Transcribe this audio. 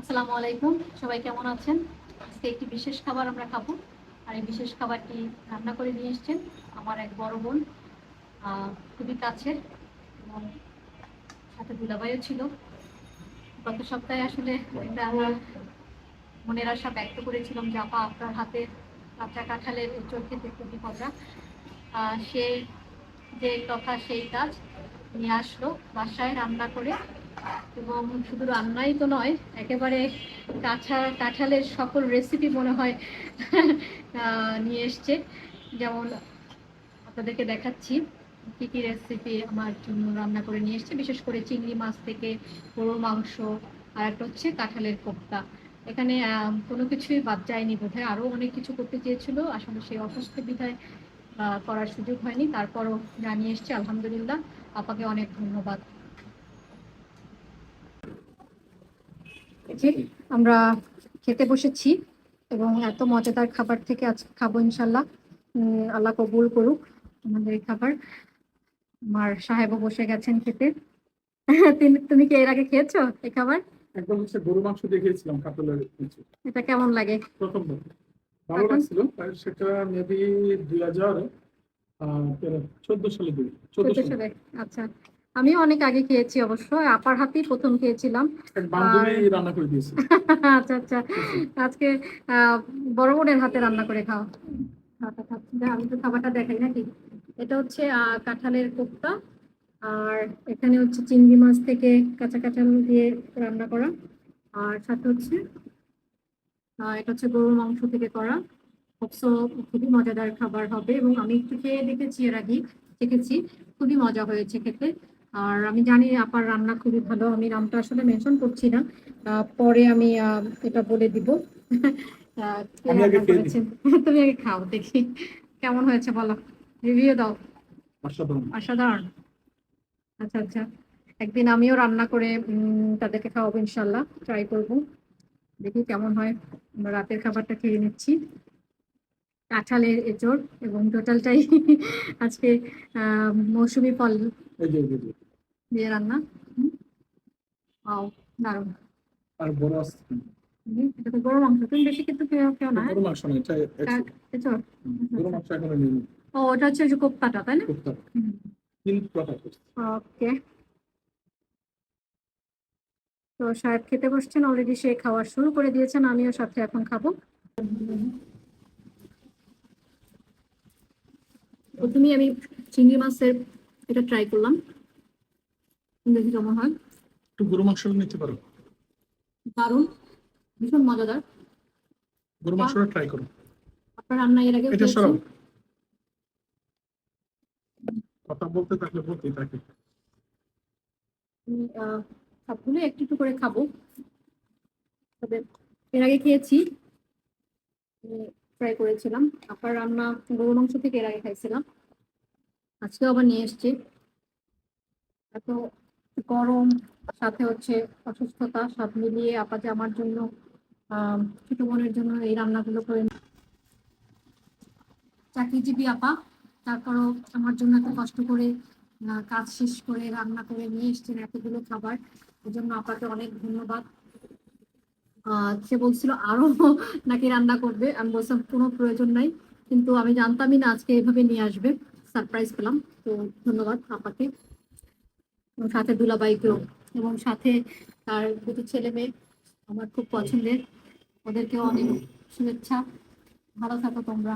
আসসালামু আলাইকুম। সবাই কেমন আছেন? আজকে একটি বিশেষ খাবার আমরা খাব। আর এই বিশেষ খাবারটি রান্না করে নিয়ে এসছেন আমার এক বড় বোন। খুবই কাছের এবং সাথে দুলাভাইও ছিল। গত সপ্তাহে আসলে একটা আমার মনের আশা ব্যক্ত করেছিলাম যে, আপা, আপনার হাতে কাঁচা কাঁঠালের চোখ খেতে খুবই মজা সেই যে কথা, সেই কাজ নিয়ে আসলো। বাসায় রান্না করে এবং শুধু রান্নাই তো নয়, একেবারে কাঁচা কাঁঠালের সকল রেসিপি মনে হয় নিয়ে এসছে। যেমন আপনাদেরকে দেখাচ্ছি কি কি রেসিপি আমার জন্য রান্না করে নিয়ে এসছে। বিশেষ করে চিংড়ি মাছ থেকে গরুর মাংস, আর একটা হচ্ছে কাঁঠালের কোপ্তা। এখানে কোনো কিছুই বাদ যায়নি বোধহয়। আরও অনেক কিছু করতে চেয়েছিল, আসলে সেই অসুস্থ বিধায় করার সুযোগ হয়নি। তারপরও জানিয়ে এসছে, আলহামদুলিল্লাহ। আপাকে অনেক ধন্যবাদ এই যে আমরা খেতে বসেছি এবং এত মজাদার খাবার থেকে আজ খাব ইনশাল্লাহ আল্লাহ কবুল করুক আমাদের এই খাবার। আমার সাহেবও বসে গেছেন খেতে। তুমি- কি এর আগে খেয়েছো এই খাবার? একদম হচ্ছে গরু মাংস দেখিয়েছিলাম কাতলের কিছু। এটা কেমন লাগে? প্রথম বার। ভালো লাগছিল সেটা মেবি দুই হাজার চোদ্দ সালে দুই চোদ্দ সালে আচ্ছা। আমিও অনেক আগে খেয়েছি অবশ্য আপার হাতেই প্রথম খেয়েছিলাম। আচ্ছা আচ্ছা। আজকে বড় বোনের হাতে রান্না করে খাও আমি তো খাবারটা দেখাই নাকি? এটা হচ্ছে কাঁঠালের কোপ্তা আর এখানে হচ্ছে চিংড়ি মাছ থেকে কাঁচা কাঁঠাল দিয়ে রান্না করা। আর সাথে হচ্ছে এটা হচ্ছে গরুর মাংস থেকে করা। অবশ্য খুবই মজাদার খাবার হবে এবং আমি একটু খেয়ে দেখেছি এর আগে দেখেছি। খুবই মজা হয়েছে খেতে। আর আমি জানি আপার রান্না খুবই ভালো আমি নামটা আসলে মেনশন করছি না। পরে আমি এটা বলে দিব? তুমি আগে খাও দেখি। কেমন হয়েছে বলো? রিভিউ দাও। অসাধারণ। আচ্ছা আচ্ছা। একদিন আমিও রান্না করে তাদেরকে খাওয়াবো ইনশাল্লাহ ট্রাই করব। দেখি কেমন হয়। রাতের খাবারটা খেয়ে নিচ্ছি। কাঁঠালের এঁচড় এবং টোটালটাই আজকে আহ, মৌসুমী ফল। দিয়ে রান্না হুম। ও আর বড় এটা তো গরু মাংস তুমি বেশি কিন্তু কেউ কেউ না? গরু মাংস না এটা কা- গরু মাংস এখনও নেই ও ওটা হচ্ছে যে কোপ্তাটা তাই না করতে তিন প্রকার ওকে তো সাহেব খেতে বসছেন অলরেডি সে খাওয়া শুরু করে দিয়েছেন আমিও সাথে এখন খাব। প্রথমেই আমি চিংড়ি মাছের এটা ট্রাই করলাম। দেখি কেমন হয়। একটু গরু মাংস নিতে পারো। দারুণ ভীষণ মজাদার। গরু মাংসটা ট্রাই করো। আপনার রান্না এর আগে এটা সরাও। কথা বলতে থাকলে বলতেই থাকে। সবগুলো একটু একটু করে খাব। তবে এর আগে খেয়েছি। ট্রাই করেছিলাম। আপনার রান্না গরু মাংস থেকে এর আগে খাইছিলাম। আজকেও আবার নিয়ে এসছি। এত গরম, সাথে হচ্ছে অসুস্থতা, সব মিলিয়ে আপা যে আমার জন্য ছোট বোনের জন্য এই রান্নাগুলো করে চাকরিজীবী আপা, তারপরও আমার জন্য এত কষ্ট করে কাজ শেষ করে, রান্না করে নিয়ে এসছেন এতগুলো খাবার। এর জন্য আপাকে অনেক ধন্যবাদ। সে বলছিল, আরও নাকি রান্না করবে? আমি বলছিলাম, কোনো প্রয়োজন নাই। কিন্তু আমি জানতামই না আজকে এভাবে নিয়ে আসবে। সারপ্রাইজ পেলাম। তো ধন্যবাদ আপাকে। এবং সাথে দুলাবাইকেও এবং সাথে তার দুটো ছেলে মেয়ে আমার খুব পছন্দের। ওদেরকেও অনেক শুভেচ্ছা। ভালো থাকো তোমরা।